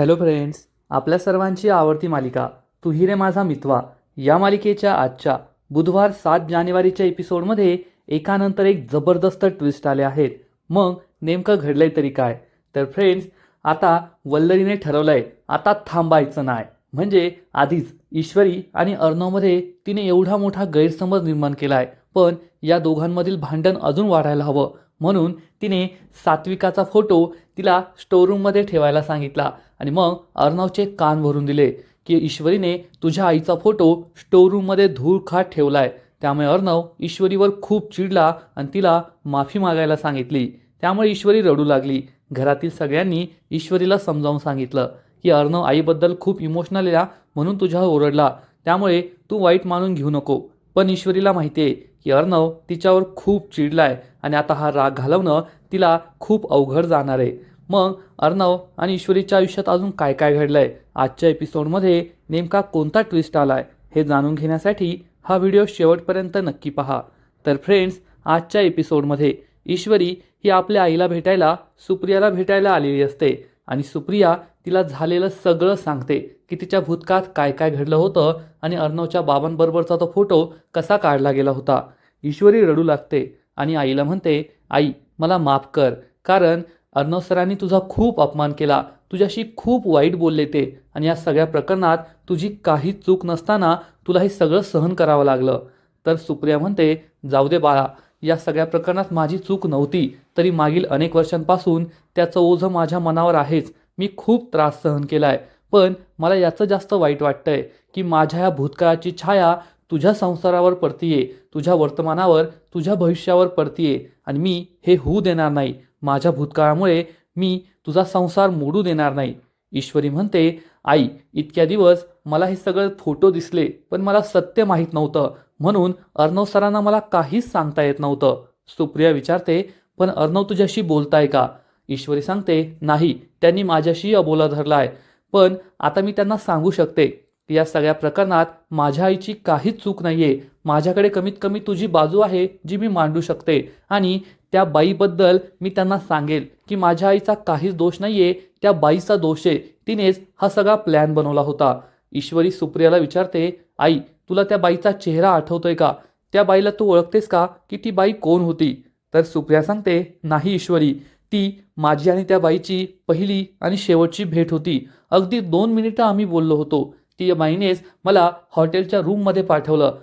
Hello friends आपल्या सर्वांची आवडती मालिका तू हिरे माझा मितवा या मालिकेच्या आजच्या बुधवार सात जानेवारीच्या एपिसोडमध्ये एकानंतर एक जबरदस्त ट्विस्ट आले आहेत. मग नेमकं घडलंय तरी काय? तर फ्रेंड्स आता वल्लरीने ठरवलंय आता थांबायचं नाही. म्हणजे आधीच ईश्वरी आणि अर्णवमध्ये तिने एवढा मोठा गैरसमज निर्माण केलाय पण या दोघांमधील भांडण अजून वाढायला हवं. म्हणून तिने सात्विकाचा फोटो तिला स्टोरूममध्ये ठेवायला सांगितला आणि मग अर्णवचे कान भरून दिले की ईश्वरीने तुझ्या आईचा फोटो स्टोरूममध्ये धूळ खात आहे त्यामुळे अर्णव ईश्वरीवर खूप चिडला आणि तिला माफी मागायला सांगितली. त्यामुळे ईश्वरी रडू लागली. घरातील सगळ्यांनी ईश्वरीला समजावून सांगितलं की अर्णव आईबद्दल खूप इमोशनल आहे म्हणून तुझ्यावर ओरडला. त्यामुळे तू वाईट मानून घेऊ नको. पण ईश्वरीला माहिती आहे की अर्णव तिच्यावर खूप चिडलाय आणि आता हा राग घालवणं तिला खूप अवघड जाणार आहे. मग अर्णव आणि ईश्वरीच्या आयुष्यात अजून काय काय घडलं आहे आजच्या एपिसोडमध्ये नेमका कोणता ट्विस्ट आलाय? हे जाणून घेण्यासाठी हा व्हिडिओ शेवटपर्यंत नक्की पहा. तर फ्रेंड्स आजच्या एपिसोडमध्ये ईश्वरी ही आपल्या आईला भेटायला सुप्रियाला भेटायला आलेली असते आणि सुप्रिया तिला झालेलं सगळं सांगते की तिच्या भूतकाळात काय काय घडलं होतं आणि अर्णवच्या बाबांबरोबरचा तो फोटो कसा काढला गेला होता. ईश्वरी रडू लागते आणि आईला म्हणते आई मला माफ कर. कारण अर्णव सरांनी तुझा खूप अपमान केला. तुझ्याशी खूप वाईट बोलले ते. आणि या सगळ्या प्रकरणात तुझी काही चूक नसताना तुला हे सगळं सहन करावं लागलं. तर सुप्रिया म्हणते जाऊ दे बाळा. या सगळ्या प्रकरणात माझी चूक नव्हती. तरी मागील अनेक वर्षांपासून त्याचं ओझं माझ्या मनावर आहेच. मी खूप त्रास सहन केला आहे पण मला याचं जास्त वाईट वाटतंय की माझ्या या भूतकाळाची छाया तुझ्या संसारावर पडतीये. तुझ्या वर्तमानावर तुझ्या भविष्यावर पडतीये. आणि मी हे होऊ देणार नाही. माझ्या भूतकाळामुळे मी तुझा संसार मोडू देणार नाही. ईश्वरी म्हणते आई इतक्या दिवस मला हे सगळं फोटो दिसले पण मला सत्य माहीत नव्हतं. म्हणून अर्णव सरांना मला काहीच सांगता येत नव्हतं. सुप्रिया विचारते पण अर्णव तुझ्याशी बोलताय का? ईश्वरी सांगते नाही त्यांनी माझ्याशी अबोला धरलाय. पण आता मी त्यांना सांगू शकते. की या सगळ्या प्रकरणात माझ्या आईची काहीच चूक नाहीये. माझ्याकडे कमीत कमी तुझी बाजू आहे जी मी मांडू शकते. आणि त्या बाईबद्दल मी त्यांना सांगेल की माझ्या आईचा काहीच दोष नाहीये त्या बाईचा दोष आहे. तिनेच हा सगळा प्लॅन बनवला होता. ईश्वरी सुप्रियाला विचारते आई तुला त्या बाईचा चेहरा आठवतोय का? त्या बाईला तू ओळखतेस का? की ती बाई कोण होती? तर सुप्रिया सांगते नाही ईश्वरी. ती माझी आणि त्या बाईची पहिली आणि शेवटची भेट होती. अगदी दोन मिनिटं आम्ही बोललो होतो. ती बाईनेच मला हॉटेलच्या रूममध्ये पाठवलं.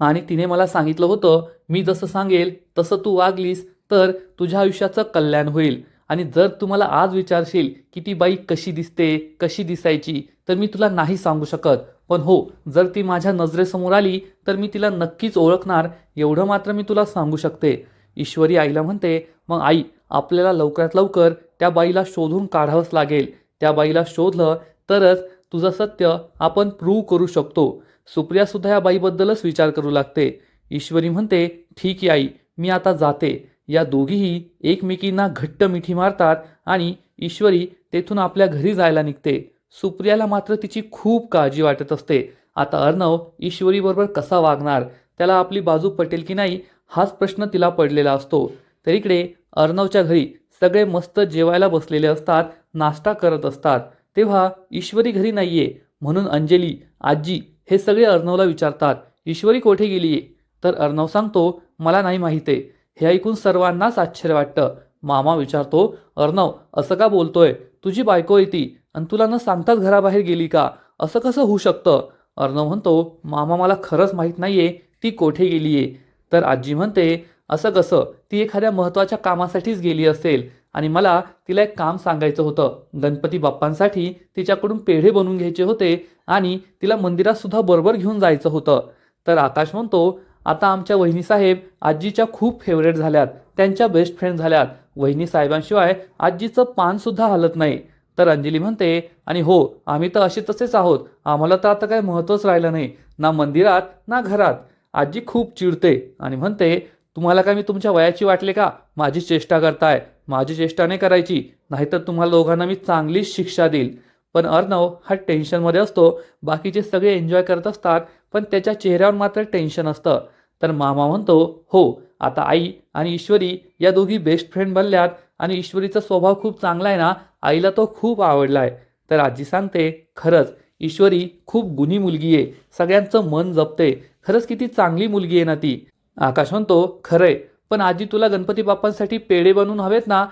आणि तिने मला सांगितलं होतं मी जसं सांगेल तसं तू वागलीस तर तुझ्या आयुष्याचं कल्याण होईल. आणि जर तू मला आज विचारशील की ती बाई कशी दिसते कशी दिसायची तर मी तुला नाही सांगू शकत. पण हो जर ती माझ्या नजरेसमोर आली तर मी तिला नक्कीच ओळखणार. एवढं मात्र मी तुला सांगू शकते. ईश्वरी आईला म्हणते मग आई आपल्याला लवकरात लवकर त्या बाईला शोधून काढावंच लागेल. त्या बाईला शोधलं तरच तुझं सत्य आपण प्रूव्ह करू शकतो. सुप्रियासुद्धा या बाईबद्दलच विचार करू लागते. ईश्वरी म्हणते ठीक आहे आई मी आता जाते. या दोघीही एकमेकींना घट्ट मिठी मारतात आणि ईश्वरी तेथून आपल्या घरी जायला निघते. सुप्रियाला मात्र तिची खूप काळजी वाटत असते. आता अर्णव ईश्वरीबरोबर कसा वागणार त्याला आपली बाजू पटेल की नाही हाच प्रश्न तिला पडलेला असतो. तर इकडे अर्णवच्या घरी सगळे मस्त जेवायला बसलेले असतात नाश्ता करत असतात. तेव्हा ईश्वरी घरी नाहीये म्हणून अंजली आजी हे सगळे अर्णवला विचारतात ईश्वरी कोठे गेलीये? तर अर्णव सांगतो मला नाही माहिती. आहे हे ऐकून सर्वांनाच आश्चर्य वाटतं. मामा विचारतो अर्णव असं का बोलतोय? तुझी बायको येते आणि तुला न सांगताच घराबाहेर गेली का? असं कसं होऊ शकतं? अर्णव म्हणतो मामा मला खरंच माहीत नाहीये ती कोठे गेलीये. तर आजी म्हणते असं कसं? ती एखाद्या महत्त्वाच्या कामासाठीच गेली असेल. आणि मला तिला एक काम सांगायचं होतं. गणपती बाप्पांसाठी तिच्याकडून पेढे बनवून घ्यायचे होते आणि तिला मंदिरातसुद्धा बरोबर घेऊन जायचं होतं. तर आकाश म्हणतो आता आमच्या वहिनीसाहेब आजीच्या खूप फेवरेट झाल्यात. त्यांच्या बेस्ट फ्रेंड झाल्यात. वहिनी साहेबांशिवाय आजीचं पानसुद्धा हलत नाही. तर अंजली म्हणते आणि हो आम्ही तर असे तसेच आहोत. आम्हाला तर आता काय महत्त्वच राहिलं नाही. ना मंदिरात ना घरात. आजी खूप चिडते आणि म्हणते तुम्हाला काय मी तुमच्या वयाची वाटले का? माझी चेष्टा करताय. माझी चेष्टा नाही करायची नाहीतर तुम्हाला दोघांना मी चांगलीच शिक्षा देईल. पण अर्णव हा टेन्शनमध्ये असतो बाकीचे सगळे एन्जॉय करत असतात पण त्याच्या चेहऱ्यावर मात्र टेन्शन असतं. तर मामा म्हणतो हो आता आई आणि ईश्वरी या दोघी बेस्ट फ्रेंड बनल्यात आणि ईश्वरीचा स्वभाव खूप चांगला आहे ना आईला तो खूप आवडला आहे तर आजी सांगते खरंच ईश्वरी खूप गुणी मुलगी आहे सगळ्यांचं मन जपते खरंच किती चांगली मुलगी आहे ना ती. आकाश म्हणतो खरंय पण आजी तुला गणपती बाप्पांसाठी पेढे बनवून हवेत ना?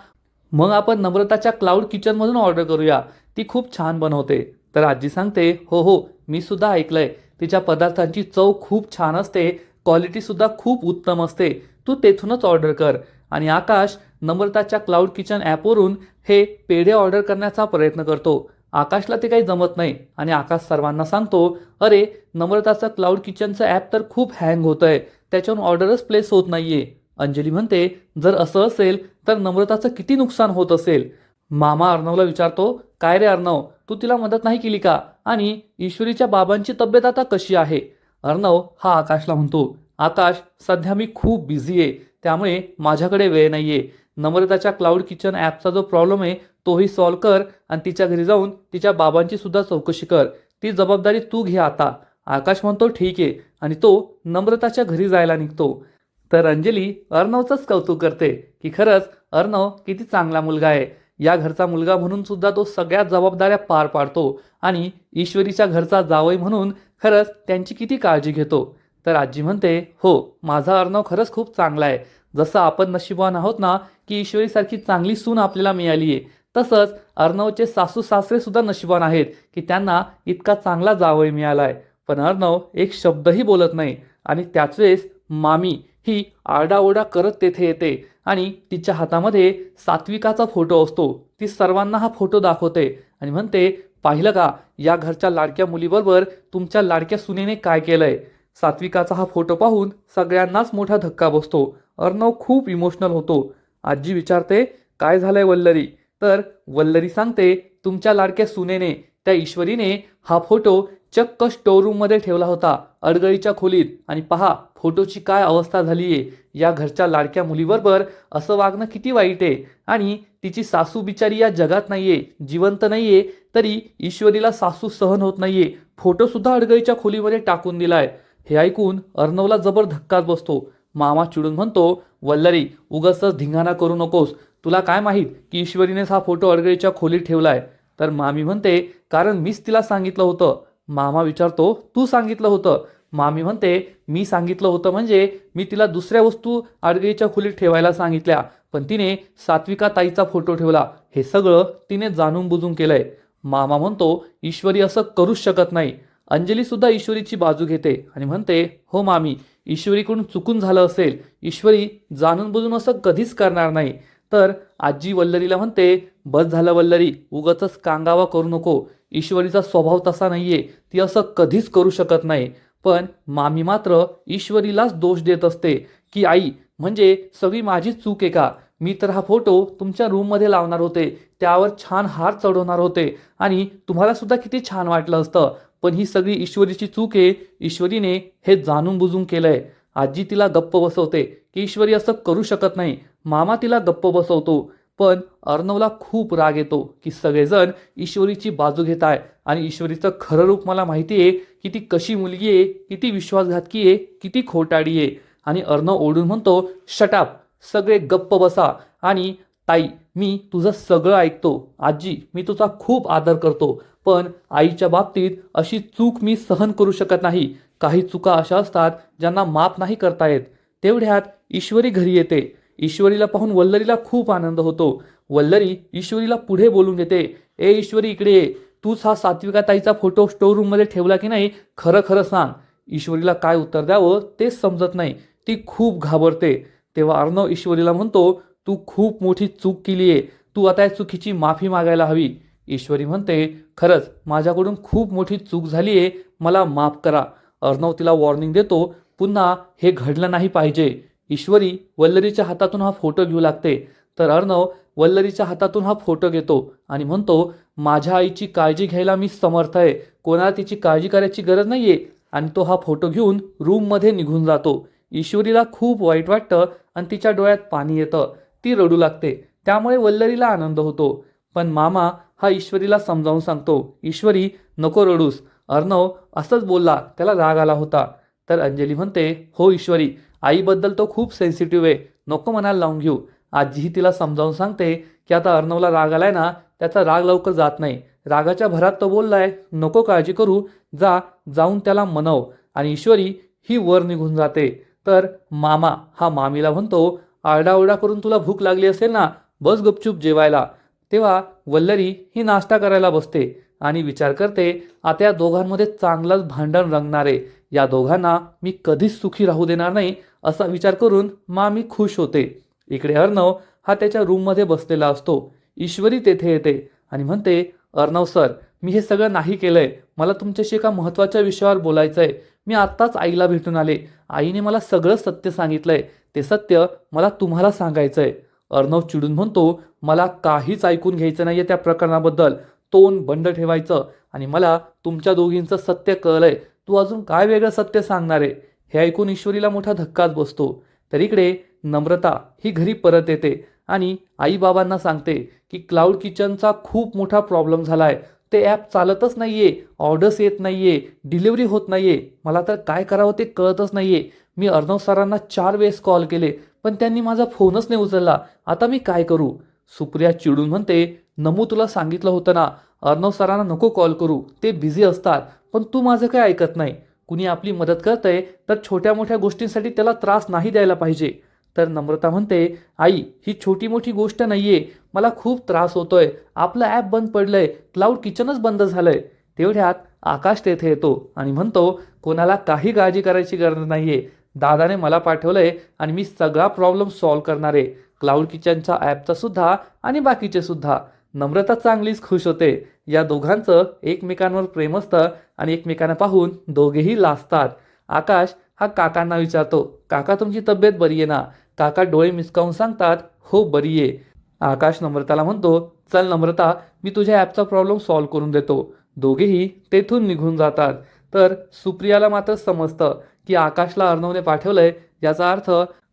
मग आपण नम्रताच्या क्लाउड किचनमधून ऑर्डर करूया. ती खूप छान बनवते. तर आजी सांगते हो हो मी सुद्धा ऐकलंय. तिच्या पदार्थांची चव खूप छान असते. क्वालिटी सुद्धा खूप उत्तम असते. तू तेथूनच ऑर्डर कर. आणि आकाश नम्रताच्या क्लाउड किचन ॲपवरून हे पेढे ऑर्डर करण्याचा प्रयत्न करतो. आकाशला ते काही जमत नाही आणि आकाश सर्वांना सांगतो अरे नम्रताचं क्लाउड किचनचं ॲप तर खूप हँग होतं आहे त्याच्यावरून ऑर्डरच प्लेस होत नाही आहे अंजली म्हणते जर असं असेल तर नम्रताचं किती नुकसान होत असेल? मामा अर्णवला विचारतो काय रे अर्णव तू तिला मदत नाही केली का? आणि ईश्वरीच्या बाबांची तब्येत आता कशी आहे? अर्णव हा आकाशला म्हणतो आकाश सध्या मी खूप बिझी आहे त्यामुळे माझ्याकडे वेळ नाही आहे नम्रताच्या क्लाउड किचन ॲपचा जो प्रॉब्लेम आहे तोही सॉल्व कर आणि तिच्या घरी जाऊन तिच्या बाबांची सुद्धा चौकशी कर. ती जबाबदारी तू घे आता. आकाश म्हणतो ठीक आहे. आणि तो नम्रताच्या घरी जायला निघतो. तर अंजली अर्णवचंच कौतुक करते की खरंच अर्णव किती चांगला मुलगा आहे. या घरचा मुलगा म्हणून सुद्धा तो सगळ्या जबाबदाऱ्या पार पाडतो आणि ईश्वरीच्या घरचा जावई म्हणून खरंच त्यांची किती काळजी घेतो. तर आजी म्हणते हो माझा अर्णव खरंच खूप चांगला आहे. जसं आपण नशिबवान आहोत ना की ईश्वरीसारखी चांगली सून आपल्याला मिळाली आहे तसंच अर्णवचे सासू सासरे सुद्धा नशिबान आहेत की त्यांना इतका चांगला जावई मिळाला आहे पण अर्णव एक शब्दही बोलत नाही आणि त्याच वेळेस मामी ही आरडाओरडा करत तेथे येते आणि तिच्या हातामध्ये सात्विकाचा फोटो असतो. ती सर्वांना हा फोटो दाखवते आणि म्हणते पाहिलं का या घरच्या लाडक्या मुलीबरोबर तुमच्या लाडक्या सुनेने काय केलंय? सात्विकाचा हा फोटो पाहून सगळ्यांनाच मोठा धक्का बसतो. अर्णव खूप इमोशनल होतो. आजी विचारते काय झालंय वल्लरी? तर वल्लरी सांगते तुमच्या लाडक्या सुनेने त्या ईश्वरीने हा फोटो चक्क स्टोरूममध्ये ठेवला होता अडगळीच्या खोलीत. आणि पहा फोटोची काय अवस्था झाली आहे या घरच्या लाडक्या मुलीबरोबर असं वागणं किती वाईट आहे? आणि तिची सासू बिचारी या जगात नाही आहे जिवंत नाही आहे तरी ईश्वरीला सासू सहन होत नाही आहे फोटोसुद्धा अडगळीच्या खोलीमध्ये टाकून दिलाय. हे ऐकून अर्णवला जबर धक्काच बसतो. मामा चिडून म्हणतो वल्लरी उगाचच धिंगाणा करू नकोस. तुला काय माहीत की ईश्वरीनेच हा फोटो अडगळीच्या खोलीत ठेवलाय? तर मामी म्हणते कारण मीच तिला सांगितलं होतं. मामा विचारतो तू सांगितलं होतं? मामी म्हणते मी सांगितलं होतं म्हणजे मी तिला दुसऱ्या वस्तू आडगळीच्या खोलीत ठेवायला सांगितल्या पण तिने सात्विका ताईचा फोटो ठेवला. हे सगळं तिने जाणून बुजून केलंय. मामा म्हणतो ईश्वरी असं करूच शकत नाही. अंजली सुद्धा ईश्वरीची बाजू घेते आणि म्हणते हो मामी ईश्वरीकडून चुकून झालं असेल. ईश्वरी जाणून बुजून असं कधीच करणार नाही. तर आजी वल्लरीला म्हणते बस झालं वल्लरी उगतच कांगावा करू नको. ईश्वरीचा स्वभाव तसा नाहीये. ती असं कधीच करू शकत नाही. पण मामी मात्र ईश्वरीलाच दोष देत असते की आई म्हणजे सगळी माझीच चूक आहे का? मी तर हा फोटो तुमच्या रूममध्ये लावणार होते त्यावर छान हार चढवणार होते आणि तुम्हाला सुद्धा किती छान वाटलं असतं पण ही सगळी ईश्वरीची चूक आहे ईश्वरीने हे जाणून बुजून केलंय. आजी तिला गप्प बसवते की ईश्वरी असं करू शकत नाही मामा तिला गप्प बसवतो. पण अर्णवला खूप राग येतो की सगळेजण ईश्वरीची बाजू घेत आहे आणि ईश्वरीचं खरं रूप मला माहिती आहे की ती कशी मुलगी आहे किती विश्वासघातकी आहे किती खोटाडी आहे. आणि अर्णव ओढून म्हणतो शटाप सगळे गप्प बसा आणि ताई मी तुझं सगळं ऐकतो. आजी मी तुझा खूप आदर करतो पण आईच्या बाबतीत अशी चूक मी सहन करू शकत नाही. काही चुका अशा असतात ज्यांना माफ नाही करता येत. तेवढ्यात ईश्वरी घरी येते. ईश्वरीला पाहून वल्लरीला खूप आनंद होतो. वल्लरी ईश्वरीला पुढे बोलून घेते ए ईश्वरी इकडे ये. तूच हा सात्विकाताईचा फोटो स्टोर रूममध्ये ठेवला की नाही? खरं खरं सांग. ईश्वरीला काय उत्तर द्यावं तेच समजत नाही. ती खूप घाबरते. तेव्हा अर्णव ईश्वरीला म्हणतो तू खूप मोठी चूक केली आहे. तू आता या चुकीची माफी मागायला हवी. ईश्वरी म्हणते खरंच माझ्याकडून खूप मोठी चूक झाली आहे. मला माफ करा. अर्णव तिला वॉर्निंग देतो पुन्हा हे घडलं नाही पाहिजे. ईश्वरी वल्लरीच्या हातातून हा फोटो घेऊ लागते. तर अर्णव वल्लरीच्या हातातून हा फोटो घेतो आणि म्हणतो माझ्या आईची काळजी घ्यायला मी समर्थ आहे. कोणाला तिची काळजी करायची गरज नाही आहे आणि तो हा फोटो घेऊन रूममध्ये निघून जातो. ईश्वरीला खूप वाईट वाटतं आणि तिच्या डोळ्यात पाणी येतं. ती रडू लागते. त्यामुळे वल्लरीला आनंद होतो. पण मामा हा ईश्वरीला समजावून सांगतो ईश्वरी नको रडूस. अर्णव असंच बोलला त्याला राग आला होता. तर अंजली म्हणते हो ईश्वरी आईबद्दल तो खूप सेन्सिटिव्ह आहे. नको मनाला लावून घेऊ. आजीही तिला समजावून सांगते की आता अर्णवला राग आलाय ना त्याचा राग लवकर जात नाही. रागाच्या भरात तो बोललाय नको काळजी करू जा जाऊन त्याला मनव आणि ईश्वरी ही वर निघून जाते. तर मामा हा मामीला म्हणतो आरडाओरडा करून तुला भूक लागली असेल ना बस गपचूप जेवायला. तेव्हा वल्लरी ही नाश्ता करायला बसते आणि विचार करते आता या दोघांमध्ये चांगलंच भांडण रंगणार आहे. या दोघांना मी कधीच सुखी राहू देणार नाही असा विचार करून मामी खुश होते. इकडे अर्णव हा त्याच्या रूममध्ये बसलेला असतो. ईश्वरी तेथे येते आणि म्हणते अर्णव सर मी हे सगळं नाही केलंय. मला तुमच्याशी एका महत्त्वाच्या विषयावर बोलायचं आहे मी आत्ताच आईला भेटून आले. आईने मला सगळं सत्य सांगितलंय. ते सत्य मला तुम्हाला सांगायचं आहे अर्णव चिडून म्हणतो मला काहीच ऐकून घ्यायचं नाहीये त्या प्रकरणाबद्दल. तोंड बंड ठेवायचं आणि मला तुमच्या दोघींचं सत्य कळलंय. तू अजून काय वेगळं सत्य सांगणार आहे? हे ऐकून ईश्वरीला मोठा धक्काच बसतो. तर इकडे नम्रता ही घरी परत येते आणि आईबाबांना सांगते की क्लाउड किचनचा खूप मोठा प्रॉब्लेम झाला आहे ते ॲप चालतच नाही आहे ऑर्डर्स येत नाही आहे डिलिव्हरी होत नाही आहे मला तर काय करावं ते कळतच नाही आहे मी अर्णव सरांना चार वेळेस कॉल केले पण त्यांनी माझा फोनच नाही उचलला. आता मी काय करू? सुप्रिया चिडून म्हणते नमू तुला सांगितलं होतं ना अर्णव सरांना नको कॉल करू. ते बिझी असतात. पण तू माझं काय ऐकत नाही? कुणी आपली मदत करतंय तर छोट्या मोठ्या गोष्टींसाठी त्याला त्रास नाही द्यायला पाहिजे. तर नम्रता म्हणते आई ही छोटी मोठी गोष्ट नाहीये. मला खूप त्रास होतोय. आपलं ॲप बंद पडलंय. क्लाउड किचनच बंद झालंय. तेवढ्यात आकाश तेथे येतो आणि म्हणतो कोणाला काही काळजी करायची गरज नाहीये. दादाने मला पाठवलंय आणि मी सगळा प्रॉब्लेम सॉल्व्ह करणार आहे. क्लाउड किचनच्या ॲपचा सुद्धा आणि बाकीचे सुद्धा. नम्रता चांगलीच खुश होते. या दोघांचं एकमेकांवर प्रेम असतं आणि एकमेकांना पाहून दोघेही लाजतात. आकाश हा काकांना विचारतो काका तुमची तब्येत बरी आहे ना? काका डोळे मिसकावून सांगतात हो बरी आहे. आकाश नम्रताला म्हणतो चल नम्रता मी तुझ्या ॲपचा प्रॉब्लेम सॉल्व्ह करून देतो. दोघेही तेथून निघून जातात. तर सुप्रियाला मात्र समजतं की आकाशला अर्णवने पाठवलंय याचा अर्थ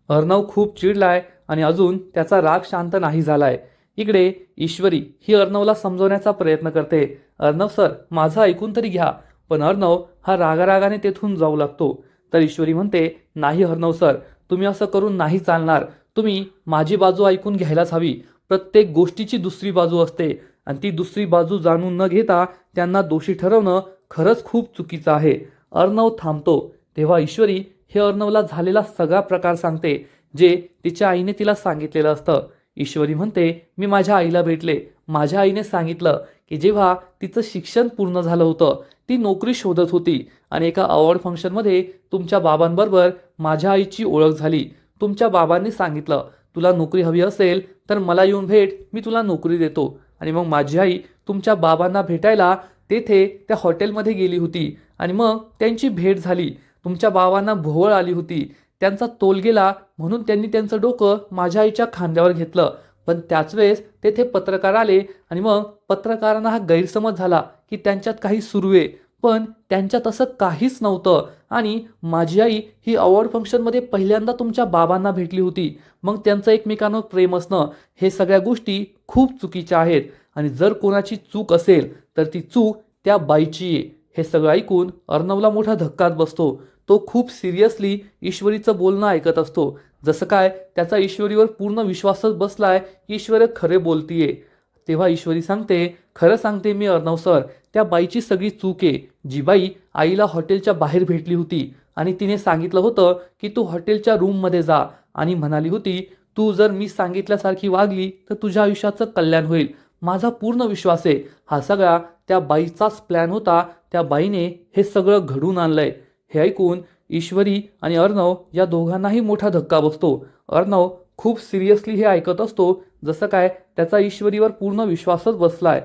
अर्णव खूप चिडलाय आणि अजून त्याचा राग शांत नाही झालाय. इकडे ईश्वरी ही अर्णवला समजवण्याचा प्रयत्न करते. अर्णव सर माझं ऐकून तरी घ्या. पण अर्णव हा रागारागाने तेथून जाऊ लागतो. तर ईश्वरी म्हणते नाही अर्णव सर तुम्ही असं करून नाही चालणार. तुम्ही माझी बाजू ऐकून घ्यायलाच हवी. प्रत्येक गोष्टीची दुसरी बाजू असते आणि ती दुसरी बाजू जाणून न घेता त्यांना दोषी ठरवणं खरंच खूप चुकीचं आहे. अर्णव थांबतो. तेव्हा ईश्वरी हे अर्णवला झालेला सगळा प्रकार सांगते जे तिच्या आईने तिला सांगितलेलं असतं. ईश्वरी म्हणते मी माझ्या आईला भेटले. माझ्या आईने सांगितलं की जेव्हा तिचं शिक्षण पूर्ण झालं होतं ती नोकरी शोधत होती आणि एका अवॉर्ड फंक्शनमध्ये तुमच्या बाबांबरोबर माझ्या आईची ओळख झाली. तुमच्या बाबांनी सांगितलं तुला नोकरी हवी असेल तर मला येऊन भेट. मी तुला नोकरी देतो. आणि मग माझी आई तुमच्या बाबांना भेटायला तेथे त्या हॉटेलमध्ये गेली होती आणि मग त्यांची भेट झाली. तुमच्या बाबांना भोवळ आली होती. त्यांचा तोल गेला म्हणून त्यांनी त्यांचं डोकं माझ्या आईच्या खांद्यावर घेतलं. पण त्याच वेळेस तेथे पत्रकार आले आणि मग पत्रकारांना हा गैरसमज झाला की त्यांच्यात काही सुरू आहे. पण त्यांच्यात असं काहीच नव्हतं आणि माझी आई ही अवॉर्ड फंक्शनमध्ये पहिल्यांदा तुमच्या बाबांना भेटली होती. मग त्यांचं एकमेकांवर प्रेम असणं हे सगळ्या गोष्टी खूप चुकीच्या आहेत. आणि जर कोणाची चूक असेल तर ती चूक त्या बाईची आहे. हे सगळं ऐकून अर्णवला मोठा धक्काच बसतो. तो खूप सिरियसली ईश्वरीचं बोलणं ऐकत असतो. जसं काय त्याचा ईश्वरीवर पूर्ण विश्वासच बसलाय की ईश्वर खरे बोलतीये. तेव्हा ईश्वरी सांगते खरं सांगते मी अर्णव सर त्या बाईची सगळी चूक आहे. जी बाई आईला हॉटेलच्या बाहेर भेटली होती आणि तिने सांगितलं होतं की तू हॉटेलच्या रूममध्ये जा आणि म्हणाली होती तू जर मी सांगितल्यासारखी वागली तर तुझ्या आयुष्याचं कल्याण होईल. माझा पूर्ण विश्वास आहे. हा सगळा त्या बाईचाच प्लॅन होता. त्या बाईने हे सगळं घडून आणलंय. हे ऐकून ईश्वरी आणि अर्णव या दोघांनाही मोठा धक्का बसतो. अर्णव खूप सिरियसली हे ऐकत असतो जसं काय त्याचा ईश्वरीवर पूर्ण विश्वासच बसलाय.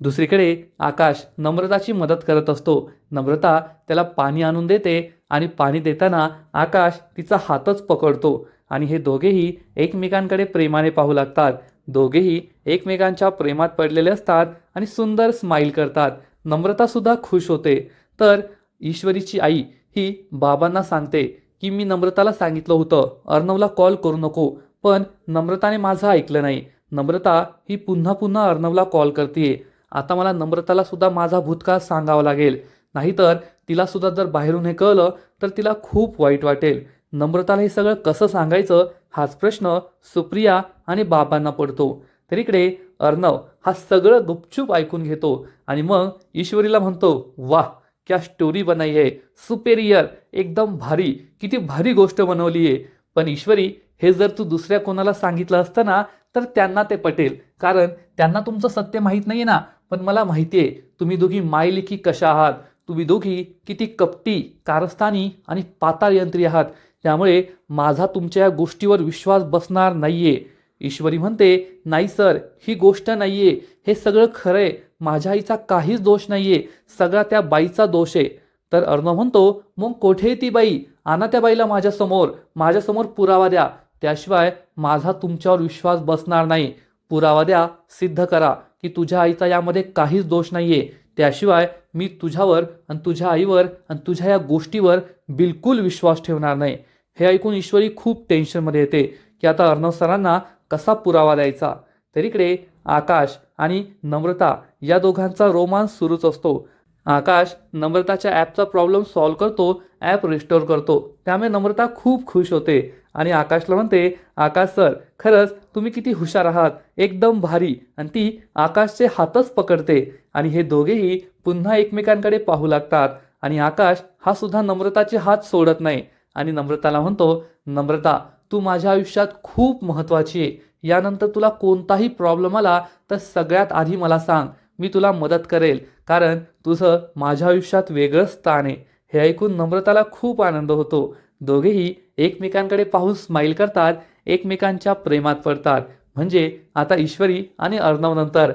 दुसरीकडे आकाश नम्रताची मदत करत असतो. नम्रता त्याला पाणी आणून देते आणि पाणी देताना आकाश तिचा हातच पकडतो. आणि हे दोघेही एकमेकांकडे प्रेमाने पाहू लागतात. दोघेही एकमेकांच्या प्रेमात पडलेले असतात आणि सुंदर स्माईल करतात. नम्रतासुद्धा खुश होते. तर ईश्वरीची आई ही बाबांना सांगते की मी नम्रताला सांगितलं होतं. अर्णवला कॉल करू नको. पण नम्रताने माझं ऐकलं नाही. नम्रता ही पुन्हा पुन्हा अर्णवला कॉल करते आता मला नम्रताला सुद्धा माझा भूतकाळ सांगावा लागेल. नाहीतर तिला सुद्धा जर बाहेरून हे कळलं तर तिला खूप वाईट वाटेल. नम्रताला हे सगळं कसं सांगायचं हाच प्रश्न सुप्रिया आणि बाबांना पडतो. तर इकडे अर्णव हा सगळं गुपचूप ऐकून घेतो आणि मग ईश्वरीला म्हणतो वाह क्या स्टोरी बनाई आहे सुपेरियर एकदम भारी. किती भारी गोष्ट बनवली आहे. पण ईश्वरी हे जर तू दुसऱ्या कोणाला सांगितलं असतं ना तर त्यांना ते पटेल. कारण त्यांना तुमचं सत्य माहीत नाही ना. पण मला माहिती आहे तुम्ही दोघी मायलेखी कशा आहात? तुम्ही दोघी किती कपटी कारस्थानी आणि पाताळ यंत्री आहात. त्यामुळे माझा तुमच्या या गोष्टीवर विश्वास बसणार नाही आहे ईश्वरी म्हणते नाही सर ही गोष्ट नाही आहे हे सगळं खरं आहे माझ्या आईचा काहीच दोष नाही आहे सगळा त्या बाईचा दोष आहे. तर अर्णव म्हणतो मग कोठे ती बाई? आणा त्या बाईला माझ्यासमोर माझ्यासमोर पुरावा द्या. त्याशिवाय माझा तुमच्यावर विश्वास बसणार नाही. पुरावा द्या सिद्ध करा की तुझ्या आईचा यामध्ये काहीच दोष नाही आहे त्याशिवाय मी तुझ्यावर आणि तुझ्या आईवर आणि तुझ्या या गोष्टीवर बिलकुल विश्वास ठेवणार नाही. हे ऐकून ईश्वरी खूप टेन्शनमध्ये येते की आता अर्णव सरांना कसा पुरावा द्यायचा? तर इकडे आकाश आणि नम्रता या दोघांचा रोमांस सुरूच असतो. आकाश नम्रताच्या ॲपचा प्रॉब्लेम सॉल्व्ह करतो ॲप रिस्टोअर करतो. त्यामुळे नम्रता खूप खुश होते आणि आकाशला म्हणते आकाश सर खरंच तुम्ही किती हुशार आहात. एकदम भारी. आणि ती आकाशचे हातच पकडते आणि हे दोघेही पुन्हा एकमेकांकडे पाहू लागतात आणि आकाश हा सुद्धा नम्रताचे हात सोडत नाही. आणि नम्रताला म्हणतो नम्रता तू माझ्या आयुष्यात खूप महत्त्वाची आहे. यानंतर तुला कोणताही प्रॉब्लेम आला तर सगळ्यात आधी मला सांग मी तुला मदत करेल. कारण तुझं माझ्या आयुष्यात वेगळं स्थान आहे. हे ऐकून नम्रताला खूप आनंद होतो. दोघेही एकमेकांकडे पाहून स्माईल करतात एकमेकांच्या प्रेमात पडतात. म्हणजे आता ईश्वरी आणि अर्णवनंतर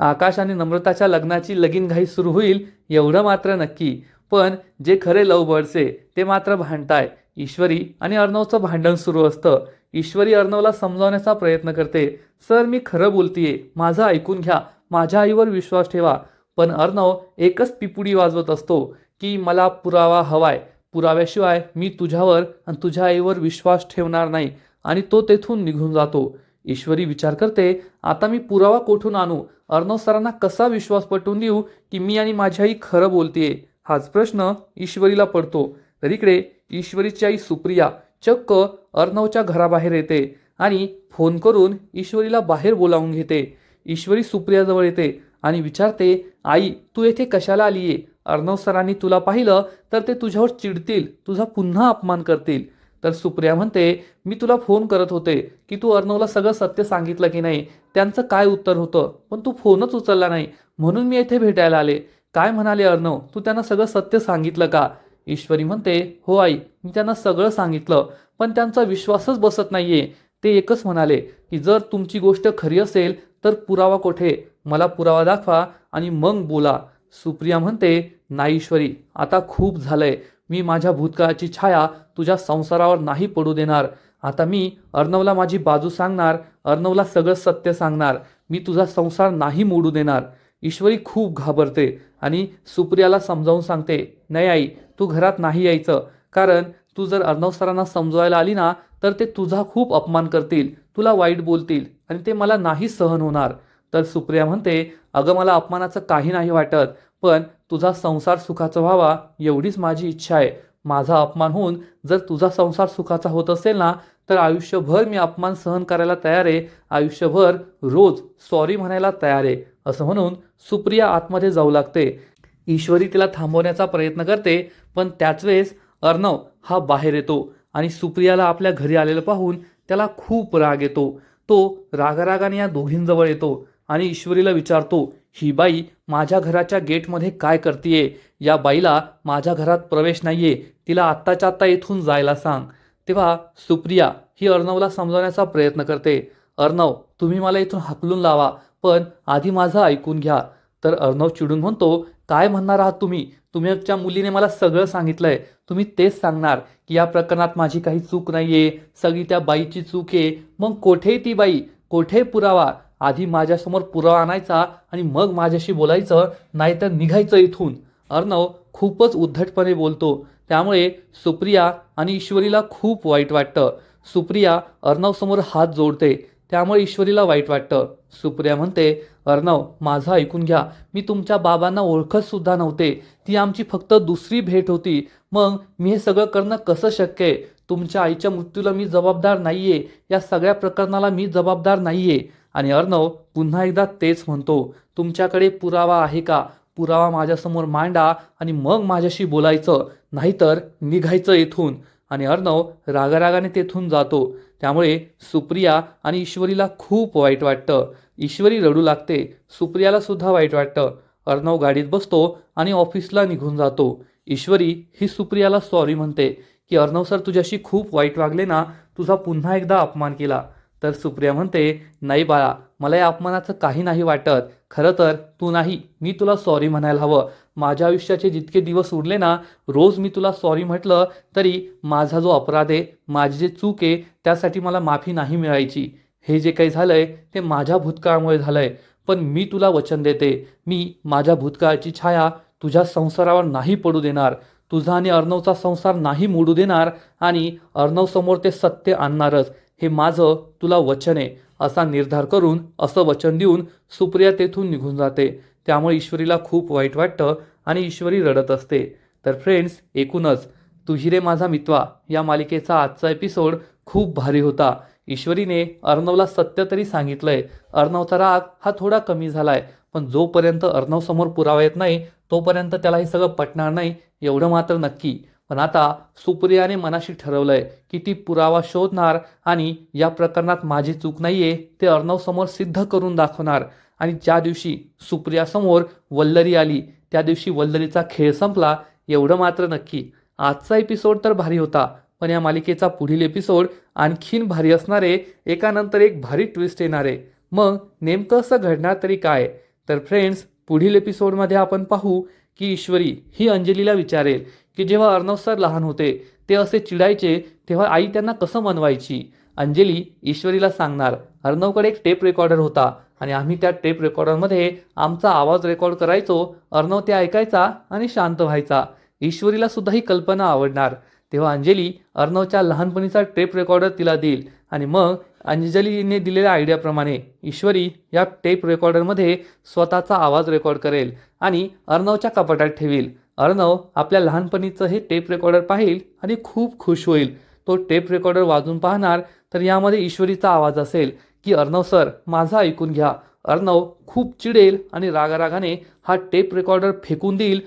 आकाश आणि नम्रताच्या लग्नाची लगीनघाई सुरू होईल एवढं मात्र नक्की. पण जे खरे लव बर्ड्स आहे ते मात्र भांडताय. ईश्वरी आणि अर्णवचं भांडण सुरू असतं. ईश्वरी अर्णवला समजावण्याचा प्रयत्न करते. सर मी खरं बोलतीये. माझं ऐकून घ्या. माझ्या आईवर विश्वास ठेवा. पण अर्णव एकच पिपुडी वाजवत असतो की मला पुरावा हवाय. पुराव्याशिवाय मी तुझ्यावर आणि तुझ्या आईवर विश्वास ठेवणार नाही. आणि तो तेथून निघून जातो. ईश्वरी विचार करते आता मी पुरावा कोठून आणू? अर्णव सरांना कसा विश्वास पटवून देऊ की मी आणि माझी आई खरं बोलतेय? हाच प्रश्न ईश्वरीला पडतो. तर इकडे ईश्वरीची आई सुप्रिया चक्क अर्णवच्या घराबाहेर येते आणि फोन करून ईश्वरीला बाहेर बोलावून घेते. ईश्वरी सुप्रियाजवळ येते आणि विचारते आई तू येथे कशाला आलीये? अर्णव सरांनी तुला पाहिलं तर ते तुझ्यावर चिडतील तुझा पुन्हा अपमान करतील. तर सुप्रिया म्हणते मी तुला फोन करत होते की तू अर्णवला सगळं सत्य सांगितलं की नाही त्यांचं काय उत्तर होतं? पण तू फोनच उचलला नाही म्हणून मी येथे भेटायला आले. काय म्हणाले अर्णव? तू त्यांना सगळं सत्य सांगितलं का? ईश्वरी म्हणते हो आई मी त्यांना सगळं सांगितलं पण त्यांचा विश्वासच बसत नाहीये. ते एकच म्हणाले की जर तुमची गोष्ट खरी असेल तर पुरावा कोठे? मला पुरावा दाखवा आणि मग बोला. सुप्रिया म्हणते नाही ईश्वरी आता खूप झालंय. मी माझ्या भूतकाळाची छाया तुझ्या संसारावर नाही पडू देणार. आता मी अर्णवला माझी बाजू सांगणार अर्णवला सगळं सत्य सांगणार. मी तुझा संसार नाही मोडू देणार. ईश्वरी खूप घाबरते आणि सुप्रियाला समजावून सांगते नाही आई तू घरात नाही यायचं. कारण तू जर अर्णव सरांना समजवायला आली ना तर ते तुझा खूप अपमान करतील तुला वाईट बोलतील आणि ते मला नाही सहन होणार. तर सुप्रिया म्हणते अगं मला अपमानाचं काही नाही वाटत पण तुझा संसार सुखाचा व्हावा एवढीच माझी इच्छा आहे. माझा अपमान होऊन जर तुझा संसार सुखाचा होत असेल ना तर आयुष्यभर मी अपमान सहन करायला तयार आहे. आयुष्यभर रोज सॉरी म्हणायला तयार आहे. असं म्हणून सुप्रिया आतमध्ये जाऊ लागते. ईश्वरी तिला थांबवण्याचा प्रयत्न करते पण त्याच वेळेस अर्णव हा बाहेर येतो आणि सुप्रियाला आपल्या घरी आलेलं पाहून त्याला खूप राग येतो. तो रागारागाने या दोघींजवळ येतो आणि ईश्वरीला विचारतो ही बाई माझ्या घराच्या गेटमध्ये काय करतीये? या बाईला माझ्या घरात प्रवेश नाहीये तिला आत्ताच्या आत्ता इथून जायला सांग. तेव्हा सुप्रिया ही अर्णवला समजवण्याचा प्रयत्न करते. अर्णव तुम्ही मला इथून हाकलून लावा. पण आधी माझं ऐकून घ्या. तर अर्णव चिडून म्हणतो काय म्हणणार आहात तुम्ही? तुमच्या मुलीने मला सगळं सांगितलंय. तुम्ही तेच सांगणार की या प्रकरणात माझी काही चूक नाही आहे सगळी त्या बाईची चूक आहे. मग कोठे ती बाई? कोठे पुरावा? आधी माझ्यासमोर पुरावा आणायचा आणि मग माझ्याशी बोलायचं नाहीतर निघायचं इथून. अर्णव खूपच उद्धटपणे बोलतो. त्यामुळे सुप्रिया आणि ईश्वरीला खूप वाईट वाटतं. सुप्रिया अर्णवसमोर हात जोडते. त्यामुळे ईश्वरीला वाईट वाटतं. सुप्रिया म्हणते अर्णव माझं ऐकून घ्या. मी तुमच्या बाबांना ओळखत सुद्धा नव्हते. ती आमची फक्त दुसरी भेट होती. मग मी हे सगळं करणं कसं शक्य आहे? तुमच्या आईच्या मृत्यूला मी जबाबदार नाही आहे या सगळ्या प्रकरणाला मी जबाबदार नाही आहे आणि अर्णव पुन्हा एकदा तेच म्हणतो तुमच्याकडे पुरावा आहे का? पुरावा माझ्यासमोर मांडा आणि मग माझ्याशी बोलायचं. नाहीतर निघायचं इथून. आणि अर्णव रागारागाने तेथून जातो. त्यामुळे सुप्रिया आणि ईश्वरीला खूप वाईट वाटतं. ईश्वरी रडू लागते. सुप्रियाला सुद्धा वाईट वाटतं. अर्णव गाडीत बसतो आणि ऑफिसला निघून जातो. ईश्वरी ही सुप्रियाला सॉरी म्हणते की अर्णव सर तुझ्याशी खूप वाईट वागले ना तुझा पुन्हा एकदा अपमान केला. तर सुप्रिया म्हणते नाही बाळा मला या अपमानाचं काही नाही वाटत. खरं तर तू नाही. मी तुला सॉरी म्हणायला हवं. माझ्या आयुष्याचे जितके दिवस उरले ना रोज मी तुला सॉरी म्हटलं तरी माझा जो अपराध आहे माझी जे चूक आहे त्यासाठी मला माफी नाही मिळायची. हे जे काही झालं आहे ते माझ्या भूतकाळामुळे झालं आहे पण मी तुला वचन देते मी माझ्या भूतकाळाची छाया तुझ्या संसारावर नाही पडू देणार. तुझा आणि अर्णवचा संसार नाही मोडू देणार आणि अर्णवसमोर ते सत्य आणणारच. हे माझं तुला वचन आहे. असा निर्धार करून असं वचन देऊन सुप्रिया तेथून निघून जाते. त्यामुळे ईश्वरीला खूप वाईट वाटतं आणि ईश्वरी रडत असते. तर फ्रेंड्स एकूणच तुझी रे माझा मित्वा या मालिकेचा आजचा एपिसोड खूप भारी होता. ईश्वरीने अर्णवला सत्य तरी सांगितलंय. अर्णवचा राग हा थोडा कमी झालाय पण जोपर्यंत अर्णव समोर पुरावा येत नाही तोपर्यंत त्याला हे सगळं पटणार नाही एवढं मात्र नक्की. पण आता सुप्रियाने मनाशी ठरवलंय की ती पुरावा शोधणार आणि या प्रकरणात माझी चूक नाहीये ते अर्णव समोर सिद्ध करून दाखवणार. आणि ज्या दिवशी सुप्रियासमोर वल्लरी आली त्या दिवशी वल्लरीचा खेळ संपला एवढं मात्र नक्की. आजचा एपिसोड तर भारी होता पण या मालिकेचा पुढील एपिसोड आणखीन भारी असणारे एकानंतर एक भारी ट्विस्ट येणारे. मग नेमकं असं घडणार तरी काय? तर फ्रेंड्स पुढील एपिसोडमध्ये आपण पाहू की ईश्वरी ही अंजलीला विचारेल की जेव्हा अर्णव सर लहान होते ते असे चिडायचे तेव्हा आई त्यांना कसं मनवायची? अंजली ईश्वरीला सांगणार अर्णवकडे एक टेप रेकॉर्डर होता आणि आम्ही त्या टेप रेकॉर्डरमध्ये आमचा आवाज रेकॉर्ड करायचो अर्णव ते ऐकायचा आणि शांत व्हायचा. ईश्वरीला सुद्धा ही कल्पना आवडणार. तेव्हा अंजली अर्णवच्या लहानपणीचा टेप रेकॉर्डर तिला देईल आणि मग अंजलीने दिलेल्या आयडियाप्रमाणे ईश्वरी या टेप रेकॉर्डरमध्ये स्वतःचा आवाज रेकॉर्ड करेल आणि अर्णवच्या कपाटात ठेवील. अर्णव आपल्या लहानपणीचं हे टेप रेकॉर्डर पाहिल आणि खूप खुश होईल. तो टेप रेकॉर्डर वाजून पाहणार तर यामध्ये ईश्वरीचा आवाज असेल की अर्णव सर माझा ऐकून घ्या. अर्णव खूप चिडेल आणि रागारागाने हा टेप रेकॉर्डर फेकून देईल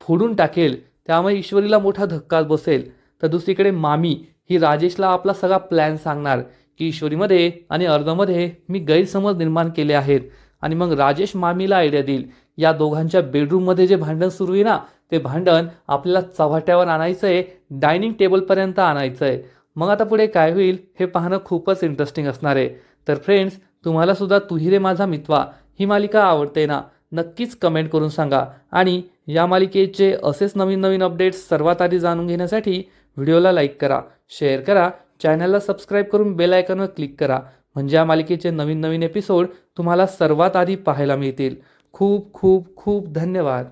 फोडून टाकेल. त्यामुळे ईश्वरीला मोठा धक्का बसेल. तर दुसरीकडे मामी ही राजेशला आपला सगळा प्लॅन सांगणार की ईश्वरीमध्ये आणि अर्धमध्ये मी गैरसमज निर्माण केले आहेत आणि मग राजेश मामीला आयडिया देईल. या दोघांच्या बेडरूममध्ये जे भांडण सुरू आहे ना ते भांडण आपल्याला चव्हाट्यावर आणायचं आहे डायनिंग टेबलपर्यंत आणायचं आहे मग आता पुढे काय होईल हे पाहणं खूपच इंटरेस्टिंग असणार आहे. तर फ्रेंड्स तुम्हाला सुद्धा तुही रे माझा मितवा ही मालिका आवडते ना नक्कीच कमेंट करून सांगा. आणि या मालिकेचे असेच नवीन नवीन अपडेट्स सर्वात आधी जाणून घेण्यासाठी व्हिडिओला लाईक करा शेअर करा चॅनलला सबस्क्राईब करून बेल आयकॉनवर क्लिक करा. म्हणजे या मालिकेचे नवीन नवीन एपिसोड तुम्हाला सर्वात आधी पाहायला मिळतील. खूप खूप खूप धन्यवाद.